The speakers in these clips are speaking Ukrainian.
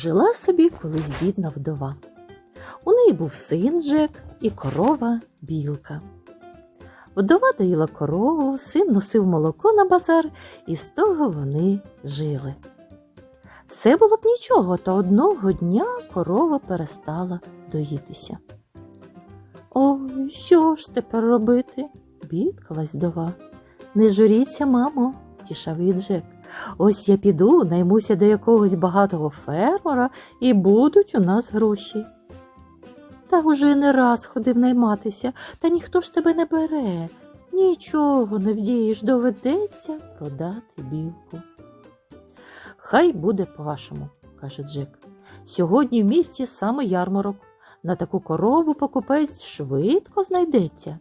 Жила собі колись бідна вдова. У неї був син Джек і корова білка. Вдова доїла корову, син носив молоко на базар, і з того вони жили. Все було б нічого, та одного дня корова перестала доїтися. Ой, що ж тепер робити? бідкалась вдова. Не журіться, мамо, тішав Джек. Ось я піду, наймуся до якогось багатого фермера і будуть у нас гроші. Та уже не раз ходив найматися, та ніхто ж тебе не бере. Нічого не вдієш, доведеться продати білку. Хай буде по-вашому, каже Джек. Сьогодні в місті саме ярмарок. На таку корову покупець швидко знайдеться.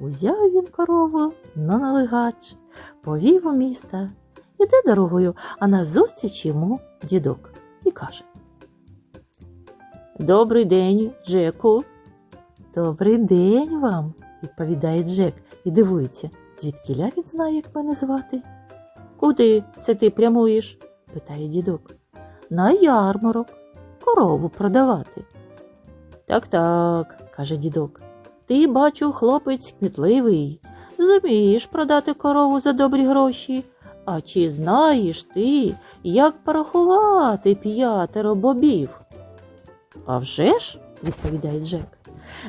Узяв він корову на налегач, повів у міста, іде дорогою, а назустріч йому дідок і каже Добрий день, Джеку. Добрий день вам, відповідає Джек і дивується, звідкіля він знає, як мене звати. Куди це ти прямуєш? питає дідок. На ярмарок, корову продавати. Так, так, каже дідок. Ти, бачу, хлопець кмітливий. Зумієш продати корову за добрі гроші. А чи знаєш ти, як порахувати п'ятеро бобів? «А вже ж», – відповідає Джек.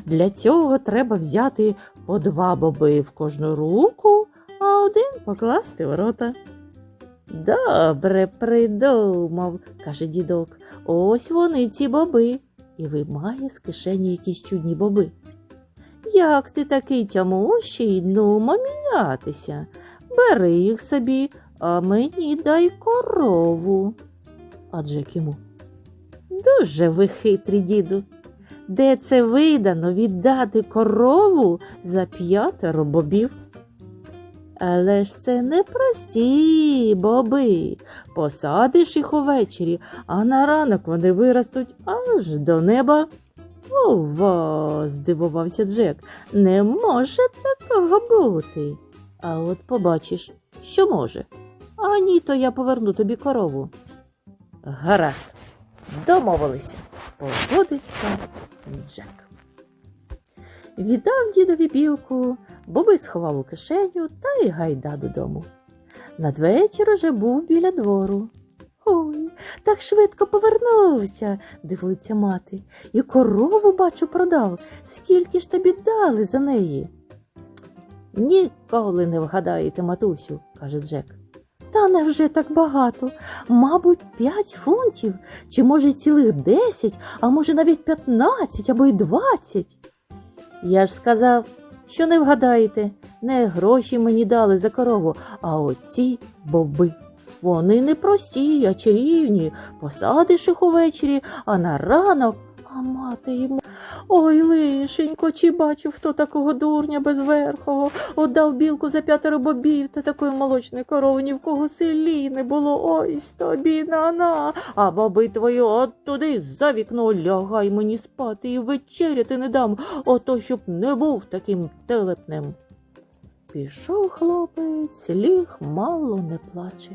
Для цього треба взяти по два боби в кожну руку, а один покласти в рота. Добре придумав, каже дідок. Ось вони ці боби. І виймає з кишені якісь чудні боби. Як ти такий тямущий, нумо мінятися. Бери їх собі, а мені дай корову. А Джек йому. Дуже ви хитрі, діду. Де це видано віддати корову за п'ятеро бобів? Але ж це не прості боби. Посадиш їх увечері, а на ранок вони виростуть аж до неба. Ова, здивувався Джек. Не може такого бути. А от побачиш, що може. А ні, то я поверну тобі корову. Гаразд, домовилися, погодився Джек. Віддав дідові білку, боби сховав у кишеню та й гайда додому. Надвечір уже був біля двору. Ой, так швидко повернувся, дивується мати, і корову, бачу, продав. Скільки ж тобі дали за неї? Ніколи не вгадаєте, матусю, каже Джек. Та невже так багато? Мабуть, п'ять фунтів, чи може цілих десять, а може навіть п'ятнадцять або й двадцять. Я ж сказав, що не вгадаєте, не гроші мені дали за корову, а оці боби. Вони не прості, а чарівні. Посадиш їх увечері, а на ранок, а мати йому. Ой, лишенько, чи бачив, хто такого дурня безверхого, отдав білку за п'ятеро бобів та такої молочної корови ні в кого селі не було. Ой, тобі на-на, а баби твої от туди за вікно лягай мені спати і вечеряти не дам, ото щоб не був таким телепнем. Пішов хлопець, ліг мало не плаче.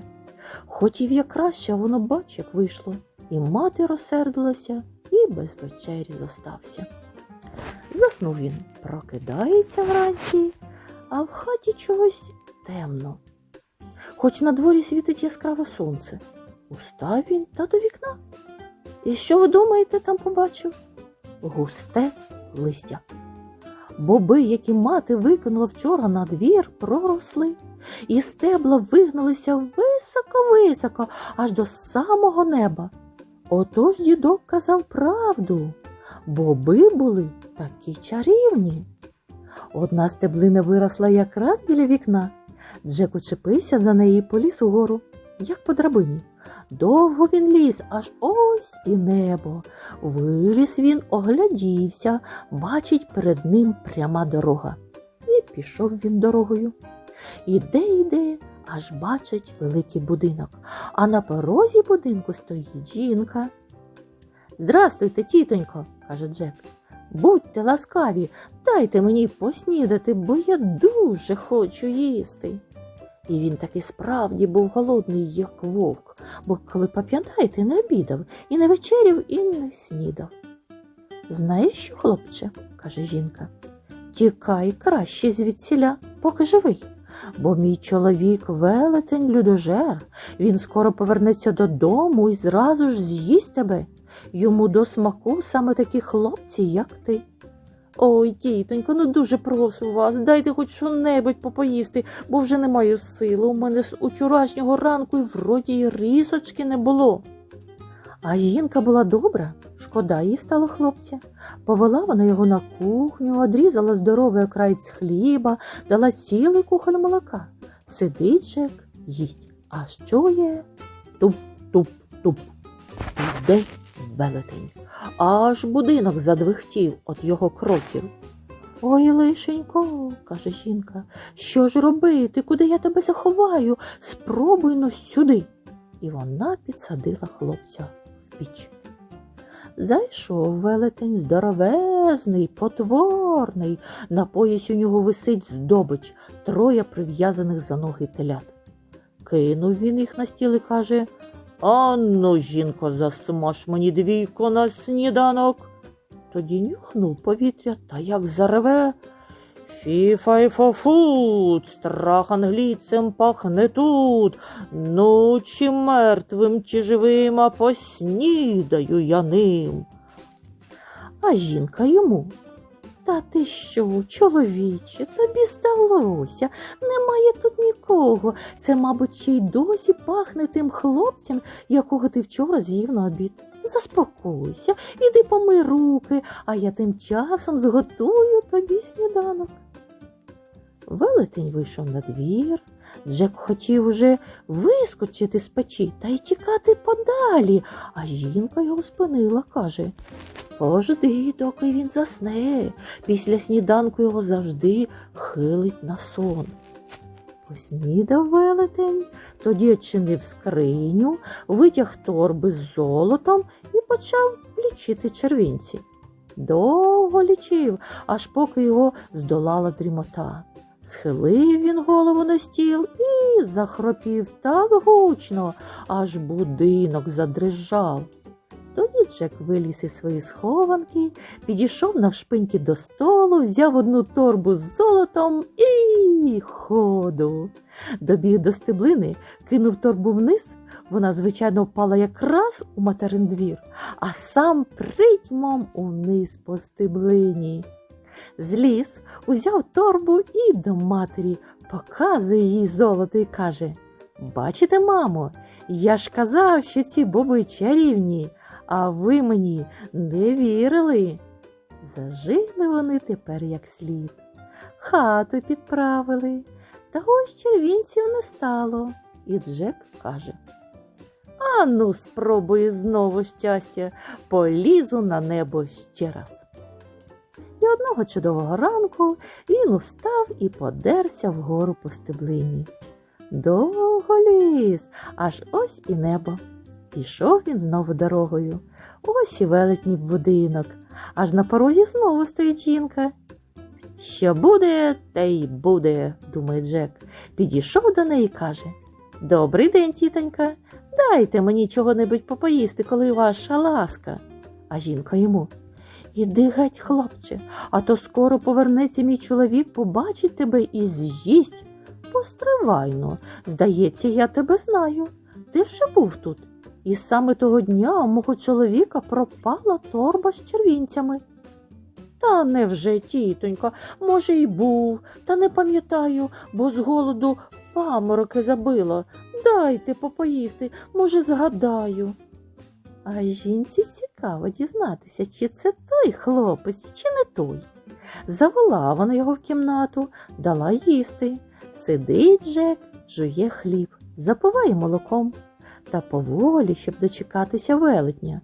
Хотів я краще, а воно бач, як вийшло, і мати розсердилася, і без вечері зостався. Заснув він, прокидається вранці, а в хаті чогось темно. Хоч на дворі світить яскраве сонце. Устав він та до вікна. І що ви думаєте, там побачив? Густе листя. Боби, які мати викинула вчора на двір, проросли, і стебла вигналися високо-високо, аж до самого неба. Отож дідок казав правду. Боби були такі чарівні. Одна стеблина виросла якраз біля вікна. Джек учепився за неї поліз угору, як по драбині. Довго він ліз, аж ось і небо. Виліз він, оглядівся, бачить перед ним пряма дорога. І пішов він дорогою. Іде, іде, аж бачить великий будинок, а на порозі будинку стоїть жінка. Здрастуйте, тітонько, каже Джек. Будьте ласкаві, дайте мені поснідати, бо я дуже хочу їсти. І він таки справді був голодний, як вовк, бо коли поп'янає, ти не обідав, і не вечеряв, і не снідав. Знаєш що, хлопче, каже жінка, тікай краще звідсіля, поки живий, бо мій чоловік велетень людожер, він скоро повернеться додому і зразу ж з'їсть тебе. Йому до смаку саме такі хлопці, як ти. Ой, тітонько, ну дуже прошу вас, дайте хоч що-небудь попоїсти, бо вже не маю сили. У мене з учорашнього ранку і вроді й рісочки не було. А жінка була добра, шкода їй стало хлопця. Повела вона його на кухню, одрізала здоровий окраєць хліба, дала цілий кухоль молока. Сидить Джек, їсть, а що є? Туп-туп-туп. Іде велетень. Аж будинок задвихтів от його кроків. Ой, лишенько, каже жінка, що ж робити, куди я тебе заховаю? Спробуй но сюди. І вона підсадила хлопця піч. Зайшов велетень здоровезний, потворний. На поясі у нього висить здобич, троє прив'язаних за ноги телят. Кинув він їх на стіл і каже Ану, жінко, засмаж мені двійко на сніданок. Тоді нюхнув повітря та як зареве. Фі-фай-фа-фу, страх англійцем пахне тут. Ну, чи мертвим, чи живим, а поснідаю я ним. А жінка йому. Та ти що, чоловіче, тобі здалося, немає тут нікого. Це, мабуть, ще й досі пахне тим хлопцем, якого ти вчора з'їв на обід. Заспокойся, іди помий руки, а я тим часом зготую тобі сніданок. Велетень вийшов на двір. Джек хотів уже вискочити з печі та й тікати подалі, а жінка його спинила, каже Пожди, доки він засне. Після сніданку його завжди хилить на сон. Поснідав велетень, тоді очинив скриню, витяг торби з золотом і почав лічити червінці. Довго лічив, аж поки його здолала дрімота. Схилив він голову на стіл і захропів так гучно, аж будинок задрижав. Тоді Джек виліз із своєї схованки, підійшов навшпиньки до столу, взяв одну торбу з золотом і ходу. Добіг до стеблини, кинув торбу вниз. Вона, звичайно, впала якраз у материн двір, а сам притьмом униз по стеблині. Зліз, узяв торбу і до матері показує їй золото і каже Бачите, мамо, я ж казав, що ці боби чарівні, а ви мені не вірили. Зажили вони тепер як слід. Хату підправили, та ось червінців не стало. І Джек каже А ну, спробую знову щастя, полізу на небо ще раз. І одного чудового ранку він устав і подерся вгору по стеблині. Довго ліз, аж ось і небо. Пішов він знову дорогою. Ось і велетній будинок, аж на порозі знову стоїть жінка. Що буде, те й буде, думає Джек. Підійшов до неї і каже Добрий день, тітонька, дайте мені чого-небудь попоїсти, коли ваша ласка. А жінка йому Іди геть, хлопче, а то скоро повернеться мій чоловік, побачить тебе і з'їсть. Постривайно, здається, я тебе знаю. Ти вже був тут. І саме того дня у мого чоловіка пропала торба з червінцями. Та невже, тітонько, може, й був, та не пам'ятаю, бо з голоду памороки забило. Дайте попоїсти, може, згадаю. А жінці цікаво дізнатися, чи це той хлопець, чи не той. Завела вона його в кімнату, дала їсти. Сидить Джек, жує хліб, запиває молоком та поволі, щоб дочекатися велетня.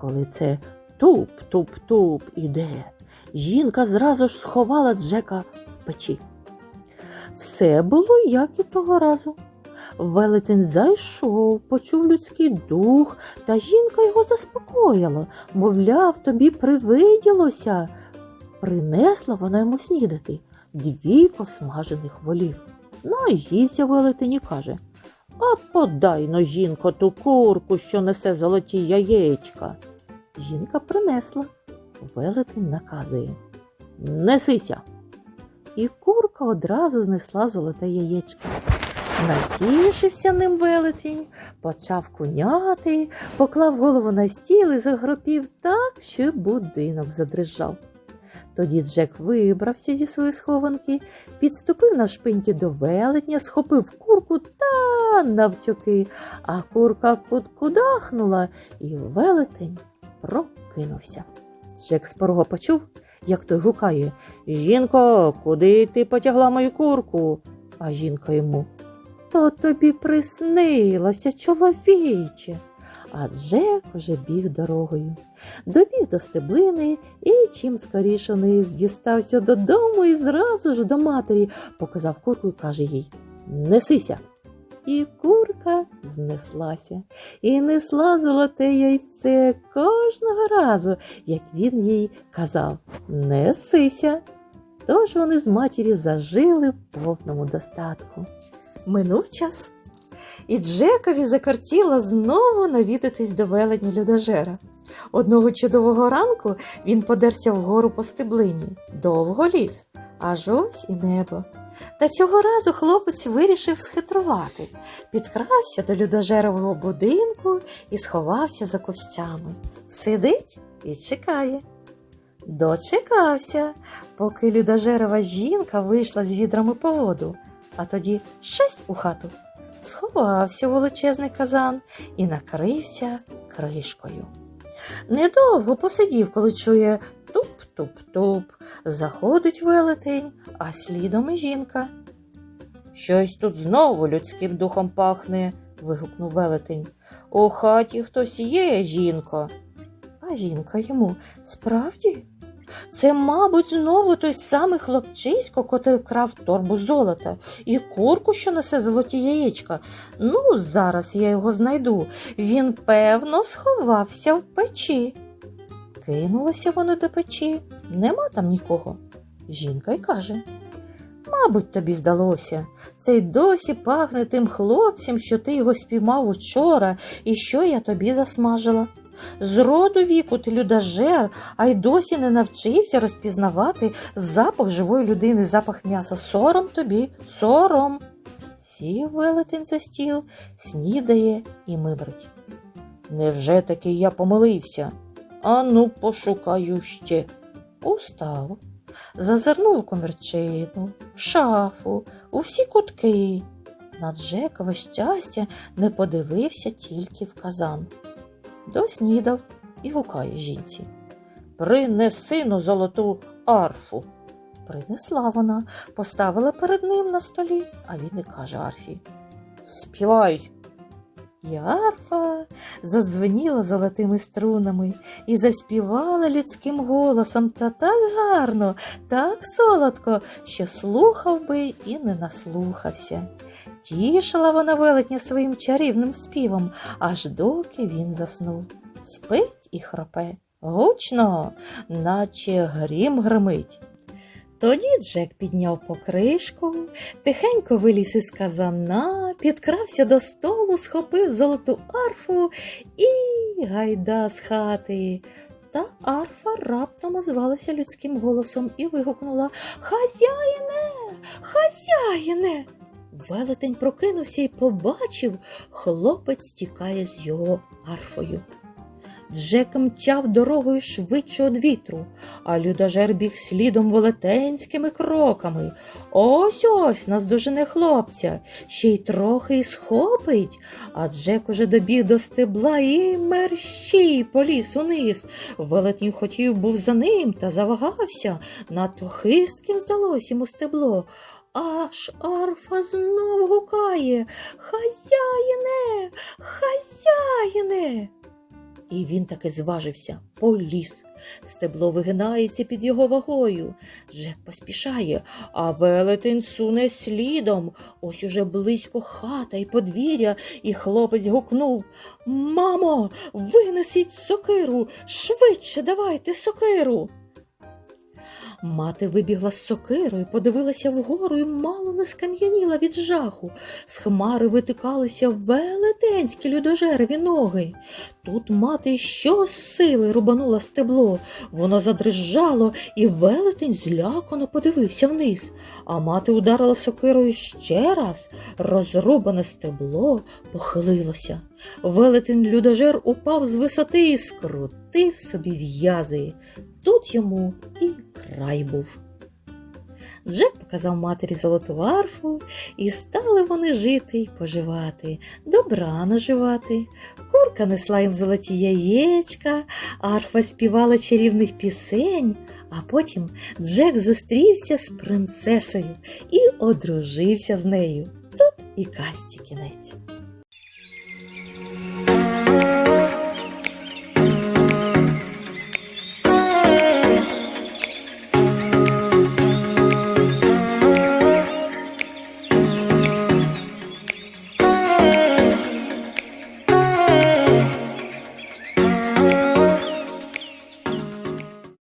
Коли це туп-туп-туп іде, жінка зразу ж сховала Джека в печі. Все було як і того разу. Велетень зайшов, почув людський дух, та жінка його заспокоїла, мовляв, тобі привиділося. Принесла вона йому снідати дві посмажених волів. Наївся велетень і каже А подай но, жінко, ту курку, що несе золоті яєчка. Жінка принесла. Велетень наказує Несися. І курка одразу знесла золоте яєчко. Натішився ним велетень, почав куняти, поклав голову на стіл і загропів так, що будинок задрижав. Тоді Джек вибрався зі своєї схованки, підступив на шпиньки до велетня, схопив курку та навтюки, а курка куткудахнула, і велетень прокинувся. Джек з порога почув, як той гукає Жінко, куди ти потягла мою курку? А жінка йому То тобі приснилося, чоловіче. А Джек уже біг дорогою. Добіг до стеблини і чим скоріше вниз дістався додому і зразу ж до матері показав курку і каже їй Несися. І курка знеслася і несла золоте яйце кожного разу, як він їй казав Несися. Тож вони з матір'ю зажили в повному достатку. Минув час, і Джекові закортіло знову навідатись до велетня людожера. Одного чудового ранку він подерся вгору по стеблині, довго ліс, аж ось і небо. Та цього разу хлопець вирішив схитрувати, підкрався до людожерового будинку і сховався за кущами. Сидить і чекає. Дочекався, поки людожерова жінка вийшла з відрами по воду, а тоді шесть у хату. Сховався величезний казан і накрився кришкою. Недовго посидів, коли чує туп-туп-туп. Заходить велетень, а слідом і жінка. Щось тут знову людським духом пахне, вигукнув велетень. У хаті хтось є, жінко. А жінка йому справді? Це, мабуть, знову той самий хлопчисько, котрий вкрав торбу золота і курку, що несе золоті яєчка. Ну, зараз я його знайду. Він, певно, сховався в печі. Кинулося воно до печі, нема там нікого. Жінка й каже. Мабуть, тобі здалося, це й досі пахне тим хлопцем, що ти його спіймав учора, і що я тобі засмажила. З роду віку ти людожер, а й досі не навчився розпізнавати запах живої людини, запах м'яса. Сором тобі, сором. Сів велетень за стіл, снідає і мибрить. Невже таки я помилився? Ану, пошукаю ще. Устав, зазирнув у комірчину, в шафу, у всі кутки. На Джекове щастя не подивився тільки в казан. Доснідав і гукає жінці. Принеси но золоту арфу. Принесла вона, поставила перед ним на столі, а він і каже Арфі. Співай. І арфа задзвеніла золотими струнами і заспівала людським голосом та так гарно, так солодко, що слухав би і не наслухався. Тішила вона велетня своїм чарівним співом, аж доки він заснув. Спить і хропе, гучно, наче грім гримить. Тоді Джек підняв покришку, тихенько виліз із казана, підкрався до столу, схопив золоту арфу і гайда з хати. Та арфа раптом озвалася людським голосом і вигукнула Хазяїне, хазяїне. Велетень прокинувся і побачив, хлопець тікає з його арфою. Джек мчав дорогою швидше од вітру, а людожер біг слідом велетенськими кроками. Ось ось наздожене хлопця, ще й трохи й схопить. А Джек уже добіг до стебла і мерщій поліз униз. Велетній хотів був за ним та завагався. Надто хистким здалось йому стебло. Аж арфа знов гукає Хазяїне, хазяїне. І він таки зважився, поліз. Стебло вигинається під його вагою. Жек поспішає, а велетень суне слідом. Ось уже близько хата і подвір'я, і хлопець гукнув Мамо, винесіть сокиру, швидше давайте сокиру. Мати вибігла з сокирою, подивилася вгору і мало не скам'яніла від жаху. З хмари витикалися велетенські людожерові ноги. Тут мати щосили рубанула стебло. Воно задрижало, і велетень злякано подивився вниз. А мати ударила сокирою ще раз. Розрубане стебло похилилося. Велетень людожер упав з висоти і скрутив собі в'язи. Тут йому і край був. Джек показав матері золоту арфу, і стали вони жити й поживати, добра наживати. Курка несла їм золоті яєчка, арфа співала чарівних пісень, а потім Джек зустрівся з принцесою і одружився з нею. Тут і касті кінець.